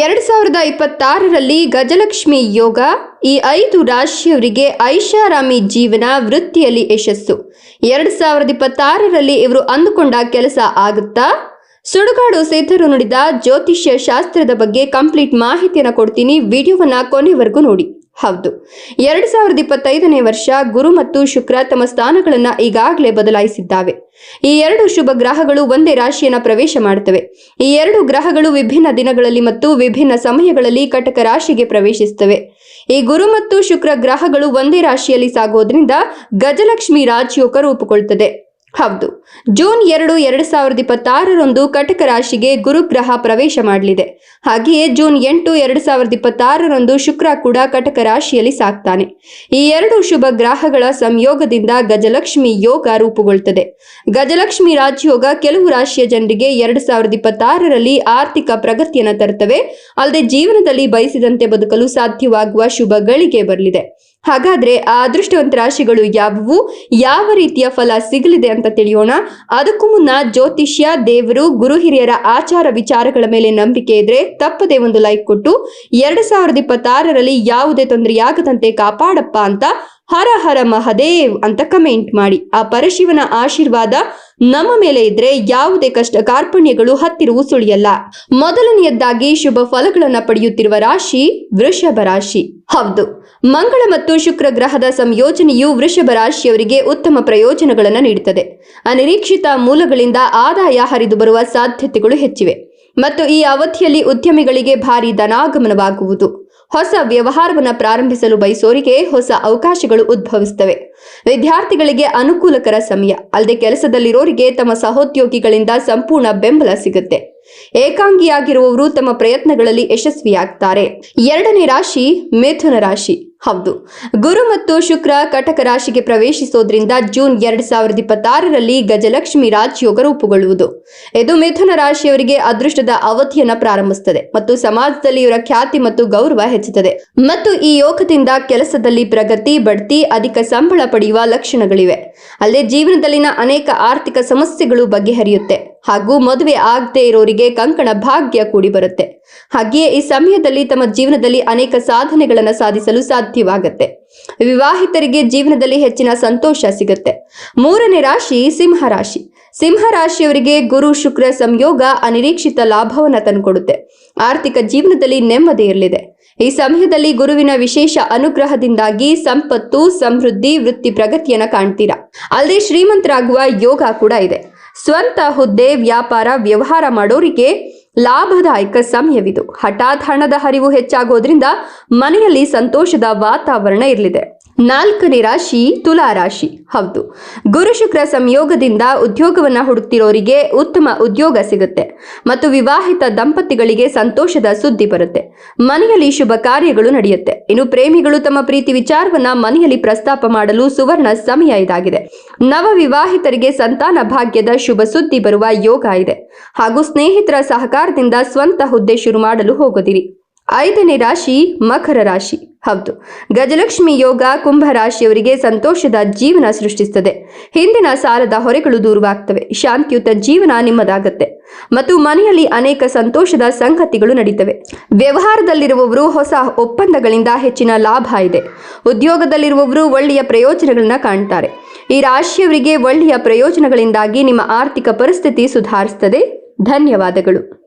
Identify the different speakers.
Speaker 1: ಎರಡ್ ಸಾವಿರದ ಇಪ್ಪತ್ತಾರರಲ್ಲಿ ಗಜಲಕ್ಷ್ಮಿ ಯೋಗ ಈ ಐದು ರಾಶಿಯವರಿಗೆ ಐಷಾರಾಮಿ ಜೀವನ ವೃತ್ತಿಯಲ್ಲಿ ಯಶಸ್ಸು. ಎರಡು ಸಾವಿರದ ಇಪ್ಪತ್ತಾರರಲ್ಲಿ ಇವರು ಅಂದುಕೊಂಡ ಕೆಲಸ ಆಗುತ್ತಾ? ಸುಡುಗಾಡು ಸೇತರು ನುಡಿದ ಜ್ಯೋತಿಷ್ಯ ಶಾಸ್ತ್ರದ ಬಗ್ಗೆ ಕಂಪ್ಲೀಟ್ ಮಾಹಿತಿಯನ್ನು ಕೊಡ್ತೀನಿ. ವಿಡಿಯೋವನ್ನ ಕೊನೆವರೆಗೂ ನೋಡಿ. ಹೌದು. ಎರಡ್ ಸಾವಿರದ ಇಪ್ಪತ್ತೈದನೇ ವರ್ಷ ಗುರು ಮತ್ತು ಶುಕ್ರ ತಮ್ಮ ಸ್ಥಾನಗಳನ್ನ ಈಗಾಗಲೇ ಬದಲಾಯಿಸಿದ್ದಾವೆ. ಈ ಎರಡು ಶುಭ ಗ್ರಹಗಳು ಒಂದೇ ರಾಶಿಯನ್ನ ಪ್ರವೇಶ ಮಾಡುತ್ತವೆ ಈ ಎರಡು ಗ್ರಹಗಳು ವಿಭಿನ್ನ ದಿನಗಳಲ್ಲಿ ಮತ್ತು ವಿಭಿನ್ನ ಸಮಯಗಳಲ್ಲಿ ಕಟಕ ರಾಶಿಗೆ ಪ್ರವೇಶಿಸುತ್ತವೆ ಈ ಗುರು ಮತ್ತು ಶುಕ್ರ ಗ್ರಹಗಳು ಒಂದೇ ರಾಶಿಯಲ್ಲಿ ಸಾಗೋದ್ರಿಂದ ಗಜಲಕ್ಷ್ಮಿ ರಾಜಯೋಗ ರೂಪುಗೊಳ್ಳುತ್ತದೆ ಹೌದು. ಜೂನ್ ಎರಡು ಎರಡು ಸಾವಿರದ ಇಪ್ಪತ್ತಾರರಂದು ಕಟಕ ರಾಶಿಗೆ ಗುರುಗ್ರಹ ಪ್ರವೇಶ ಮಾಡಲಿದೆ. ಹಾಗೆಯೇ ಜೂನ್ ಎಂಟು, ಎರಡು ಸಾವಿರದ ಇಪ್ಪತ್ತಾರರಂದು ಶುಕ್ರ ಕೂಡ ಕಟಕ ರಾಶಿಯಲ್ಲಿ ಸಾಕ್ತಾನೆ. ಈ ಎರಡು ಶುಭ ಗ್ರಹಗಳ ಸಂಯೋಗದಿಂದ ಗಜಲಕ್ಷ್ಮಿ ಯೋಗ ರೂಪುಗೊಳ್ಳುತ್ತದೆ ಗಜಲಕ್ಷ್ಮಿ ರಾಜಯೋಗ ಕೆಲವು ರಾಶಿಯ ಜನರಿಗೆ ಎರಡು ಸಾವಿರದ ಇಪ್ಪತ್ತಾರರಲ್ಲಿ ಆರ್ಥಿಕ ಪ್ರಗತಿಯನ್ನು ತರುತ್ತವೆ ಅಲ್ಲದೆ ಜೀವನದಲ್ಲಿ ಬಯಸಿದಂತೆ ಬದುಕಲು ಸಾಧ್ಯವಾಗುವ ಶುಭ ಗಳಿಗೆ ಬರಲಿದೆ. ಹಾಗಾದ್ರೆ ಆ ಅದೃಷ್ಟವಂತ ರಾಶಿಗಳು ಯಾವುವು? ಯಾವ ರೀತಿಯ ಫಲ ಸಿಗಲಿದೆ ಅಂತ ತಿಳಿಯೋಣ. ಅದಕ್ಕೂ ಮುನ್ನ ಜ್ಯೋತಿಷ್ಯ, ದೇವರು, ಗುರು ಹಿರಿಯರ ಆಚಾರ ವಿಚಾರಗಳ ಮೇಲೆ ನಂಬಿಕೆ ಇದ್ರೆ ತಪ್ಪದೆ ಒಂದು ಲೈಕ್ ಕೊಟ್ಟು, ಎರಡ್ ಸಾವಿರದ ಇಪ್ಪತ್ತಾರರಲ್ಲಿ ಯಾವುದೇ ತೊಂದರೆಯಾಗದಂತೆ ಕಾಪಾಡಪ್ಪ ಅಂತ ಹರ ಹರ ಮಹದೇವ್ ಅಂತ ಕಮೆಂಟ್ ಮಾಡಿ. ಆ ಪರಶಿವನ ಆಶೀರ್ವಾದ ನಮ್ಮ ಮೇಲೆ ಇದ್ರೆ ಯಾವುದೇ ಕಷ್ಟ ಕಾರ್ಪಣ್ಯಗಳು ಹತ್ತಿರವು ಸುಳಿಯಲ್ಲ. ಮೊದಲನೆಯದ್ದಾಗಿ ಶುಭ ಫಲಗಳನ್ನ ಪಡೆಯುತ್ತಿರುವ ರಾಶಿ ವೃಷಭ ರಾಶಿ. ಹೌದು. ಮಂಗಳ ಮತ್ತು ಶುಕ್ರ ಗ್ರಹದ ಸಂಯೋಜನೆಯು ವೃಷಭ ರಾಶಿಯವರಿಗೆ ಉತ್ತಮ ಪ್ರಯೋಜನಗಳನ್ನು ನೀಡುತ್ತದೆ ಅನಿರೀಕ್ಷಿತ ಮೂಲಗಳಿಂದ ಆದಾಯ ಹರಿದು ಬರುವ ಸಾಧ್ಯತೆಗಳು ಹೆಚ್ಚಿವೆ. ಮತ್ತು ಈ ಅವಧಿಯಲ್ಲಿ ಉದ್ಯಮಿಗಳಿಗೆ ಭಾರಿ ಧನಾಗಮನವಾಗುವುದು. ಹೊಸ ವ್ಯವಹಾರವನ್ನು ಪ್ರಾರಂಭಿಸಲು ಬಯಸೋರಿಗೆ ಹೊಸ ಅವಕಾಶಗಳು ಉದ್ಭವಿಸುತ್ತವೆ. ವಿದ್ಯಾರ್ಥಿಗಳಿಗೆ ಅನುಕೂಲಕರ ಸಮಯ. ಅಲ್ಲದೆ ಕೆಲಸದಲ್ಲಿರೋರಿಗೆ ತಮ್ಮ ಸಹೋದ್ಯೋಗಿಗಳಿಂದ ಸಂಪೂರ್ಣ ಬೆಂಬಲ ಸಿಗುತ್ತೆ. ಏಕಾಂಗಿಯಾಗಿರುವವರು ತಮ್ಮ ಪ್ರಯತ್ನಗಳಲ್ಲಿ ಯಶಸ್ವಿಯಾಗ್ತಾರೆ. ಎರಡನೇ ರಾಶಿ ಮಿಥುನ ರಾಶಿ. ಹೌದು. ಗುರು ಮತ್ತು ಶುಕ್ರ ಕಟಕ ರಾಶಿಗೆ ಪ್ರವೇಶಿಸೋದ್ರಿಂದ ಜೂನ್ ಎರಡ್ ಸಾವಿರದ ಇಪ್ಪತ್ತಾರರಲ್ಲಿ ಗಜಲಕ್ಷ್ಮಿ ರಾಜಯೋಗ ರೂಪುಗೊಳ್ಳುವುದು. ಇದು ಮಿಥುನ ರಾಶಿಯವರಿಗೆ ಅದೃಷ್ಟದ ಅವಧಿಯನ್ನು ಪ್ರಾರಂಭಿಸುತ್ತದೆ ಮತ್ತು ಸಮಾಜದಲ್ಲಿ ಇವರ ಖ್ಯಾತಿ ಮತ್ತು ಗೌರವ ಹೆಚ್ಚುತ್ತದೆ. ಮತ್ತು ಈ ಯೋಗದಿಂದ ಕೆಲಸದಲ್ಲಿ ಪ್ರಗತಿ, ಬಡ್ತಿ, ಅಧಿಕ ಸಂಬಳ ಪಡೆಯುವ ಲಕ್ಷಣಗಳಿವೆ. ಅಲ್ಲದೆ ಜೀವನದಲ್ಲಿನ ಅನೇಕ ಆರ್ಥಿಕ ಸಮಸ್ಯೆಗಳು ಬಗೆಹರಿಯುತ್ತೆ. ಹಾಗೂ ಮದುವೆ ಆಗದೆ ಇರೋರಿಗೆ ಕಂಕಣ ಭಾಗ್ಯ ಕೂಡಿ ಬರುತ್ತೆ. ಹಾಗೆಯೇ ಈ ಸಮಯದಲ್ಲಿ ತಮ್ಮ ಜೀವನದಲ್ಲಿ ಅನೇಕ ಸಾಧನೆಗಳನ್ನು ಸಾಧಿಸಲು ಸಾಧ್ಯವಾಗುತ್ತೆ. ವಿವಾಹಿತರಿಗೆ ಜೀವನದಲ್ಲಿ ಹೆಚ್ಚಿನ ಸಂತೋಷ ಸಿಗುತ್ತೆ. ಮೂರನೇ ರಾಶಿ ಸಿಂಹ ರಾಶಿ. ಸಿಂಹ ರಾಶಿಯವರಿಗೆ ಗುರು ಶುಕ್ರ ಸಂಯೋಗ ಅನಿರೀಕ್ಷಿತ ಲಾಭವನ್ನು ತಂದುಕೊಡುತ್ತೆ. ಆರ್ಥಿಕ ಜೀವನದಲ್ಲಿ ನೆಮ್ಮದಿ ಇರಲಿದೆ. ಈ ಸಮಯದಲ್ಲಿ ಗುರುವಿನ ವಿಶೇಷ ಅನುಗ್ರಹದಿಂದಾಗಿ ಸಂಪತ್ತು, ಸಮೃದ್ಧಿ, ವೃತ್ತಿ ಪ್ರಗತಿಯನ್ನು ಕಾಣ್ತೀರಾ. ಅಲ್ಲದೆ ಶ್ರೀಮಂತರಾಗುವ ಯೋಗ ಕೂಡ ಇದೆ. ಸ್ವಂತ ಹುದ್ದೆ, ವ್ಯಾಪಾರ, ವ್ಯವಹಾರ ಮಾಡೋರಿಗೆ ಲಾಭದಾಯಕ ಸಮಯವಿದು. ಹಠಾತ್ ಹಣದ ಹರಿವು ಹೆಚ್ಚಾಗೋದ್ರಿಂದ ಮನೆಯಲ್ಲಿ ಸಂತೋಷದ ವಾತಾವರಣ ಇರಲಿದೆ. ನಾಲ್ಕನೇ ರಾಶಿ ತುಲಾ ರಾಶಿ. ಹೌದು. ಗುರು ಶುಕ್ರ ಸಂಯೋಗದಿಂದ ಉದ್ಯೋಗವನ್ನ ಹುಡುಕ್ತಿರೋರಿಗೆ ಉತ್ತಮ ಉದ್ಯೋಗ ಸಿಗುತ್ತೆ. ಮತ್ತು ವಿವಾಹಿತ ದಂಪತಿಗಳಿಗೆ ಸಂತೋಷದ ಸುದ್ದಿ ಬರುತ್ತೆ. ಮನೆಯಲ್ಲಿ ಶುಭ ಕಾರ್ಯಗಳು ನಡೆಯುತ್ತೆ. ಇನ್ನು ಪ್ರೇಮಿಗಳು ತಮ್ಮ ಪ್ರೀತಿ ವಿಚಾರವನ್ನ ಮನೆಯಲ್ಲಿ ಪ್ರಸ್ತಾಪ ಮಾಡಲು ಸುವರ್ಣ ಸಮಯ ಇದಾಗಿದೆ. ನವ ವಿವಾಹಿತರಿಗೆ ಸಂತಾನ ಭಾಗ್ಯದ ಶುಭ ಸುದ್ದಿ ಬರುವ ಯೋಗ ಇದೆ. ಹಾಗೂ ಸ್ನೇಹಿತರ ಸಹಕಾರದಿಂದ ಸ್ವಂತ ಹುದ್ದೆ ಶುರು ಮಾಡಲು ಹೋಗೋದಿರಿ. ಐದನೇ ರಾಶಿ ಮಕರ ರಾಶಿ. ಹೌದು. ಗಜಲಕ್ಷ್ಮಿ ಯೋಗ ಕುಂಭ ರಾಶಿಯವರಿಗೆ ಸಂತೋಷದ ಜೀವನ ಸೃಷ್ಟಿಸುತ್ತದೆ. ಹಿಂದಿನ ಸಾಲದ ಹೊರೆಗಳು ದೂರವಾಗ್ತವೆ. ಶಾಂತಿಯುತ ಜೀವನ ನಿಮ್ಮದಾಗತ್ತೆ. ಮತ್ತು ಮನೆಯಲ್ಲಿ ಅನೇಕ ಸಂತೋಷದ ಸಂಗತಿಗಳು ನಡೀತವೆ. ವ್ಯವಹಾರದಲ್ಲಿರುವವರು ಹೊಸ ಒಪ್ಪಂದಗಳಿಂದ ಹೆಚ್ಚಿನ ಲಾಭ ಇದೆ. ಉದ್ಯೋಗದಲ್ಲಿರುವವರು ಒಳ್ಳೆಯ ಪ್ರಯೋಜನಗಳನ್ನ ಕಾಣ್ತಾರೆ. ಈ ರಾಶಿಯವರಿಗೆ ಒಳ್ಳೆಯ ಪ್ರಯೋಜನಗಳಿಂದಾಗಿ ನಿಮ್ಮ ಆರ್ಥಿಕ ಪರಿಸ್ಥಿತಿ ಸುಧಾರಿಸುತ್ತದೆ ಧನ್ಯವಾದಗಳು.